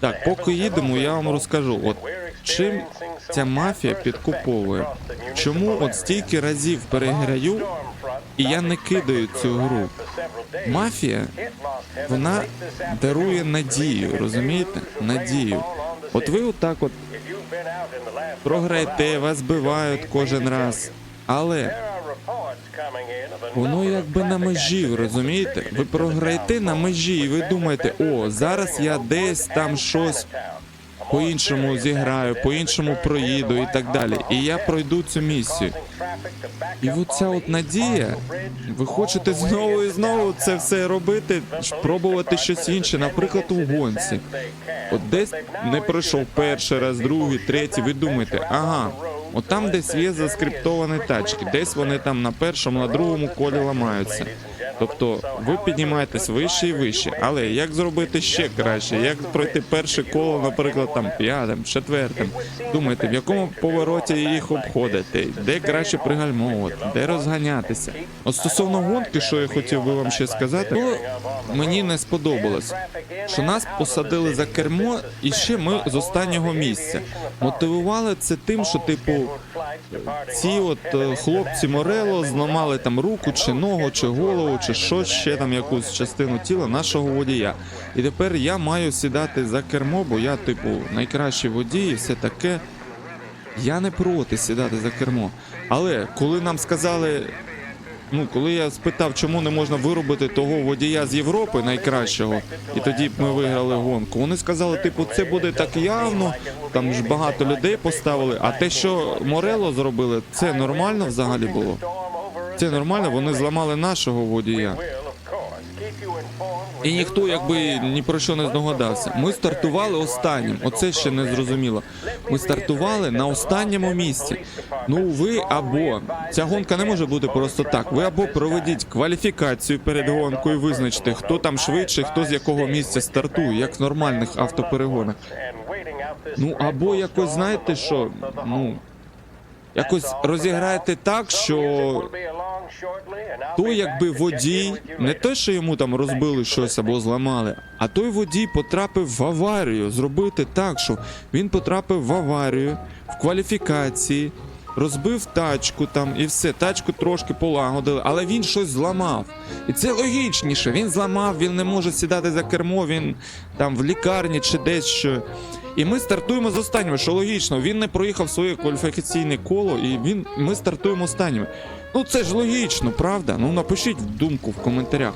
Так, поки їдемо, я вам розкажу, от чим ця мафія підкуповує. Чому от стільки разів переграю, і я не кидаю цю гру. Мафія, вона дарує надію, розумієте? Надію. От ви отак от програєте, вас збивають кожен раз. Але воно якби на межі, розумієте? Ви програєте на межі, і ви думаєте, о, зараз я десь там щось по-іншому зіграю, по-іншому проїду і так далі. І я пройду цю місію. І от ця от надія, ви хочете знову і знову це все робити, пробувати щось інше, наприклад, у гонці. От десь не пройшов перший раз, другий, третій, ви думаєте, ага, от там десь є заскриптовані тачки, десь вони там на першому, на другому колі ламаються. Тобто ви піднімаєтесь вище і вище, але як зробити ще краще? Як пройти перше коло, наприклад, там п'ятим, четвертим? Думаєте, в якому повороті їх обходити? Де краще пригальмовувати, де розганятися? От стосовно гонки, що я хотів би вам ще сказати, то мені не сподобалось, що нас посадили за кермо, і ще ми з останнього місця. Мотивували це тим, що типу ці от е, хлопці Морело зламали там руку, чи ногу, чи голову, чи що ще там якусь частину тіла нашого водія. І тепер я маю сідати за кермо, бо я, типу, найкращий водій і все таке. Я не проти сідати за кермо. Але коли нам сказали. Ну, коли я спитав, чому не можна виробити того водія з Європи найкращого, і тоді б ми виграли гонку. Вони сказали, типу, це буде так явно. Там ж багато людей поставили. А те, що Морело зробили, це нормально взагалі було. Це нормально, вони зламали нашого водія. І ніхто якби ні про що не здогадався. Ми стартували останнім. Оце ще не зрозуміло. Ми стартували на останньому місці. Ну ви або ця гонка не може бути просто так. Ви або проведіть кваліфікацію перед гонкою, визначте, хто там швидше, хто з якого місця стартує, як в нормальних автоперегонах. Ну або якось знаєте, що ну якось розіграєте так, що той, якби водій, не те, що йому там розбили щось або зламали, а той водій потрапив в аварію. Зробити так, що він потрапив в аварію в кваліфікації, розбив тачку там і все. Тачку трошки полагодили, але він щось зламав. І це логічніше. Він зламав, він не може сідати за кермо, він там в лікарні чи десь що. І ми стартуємо з останнього, що логічно. Він не проїхав своє кваліфікаційне коло, і він ми стартуємо останніми. Ну це ж логічно, правда? Ну напишіть думку в коментарях.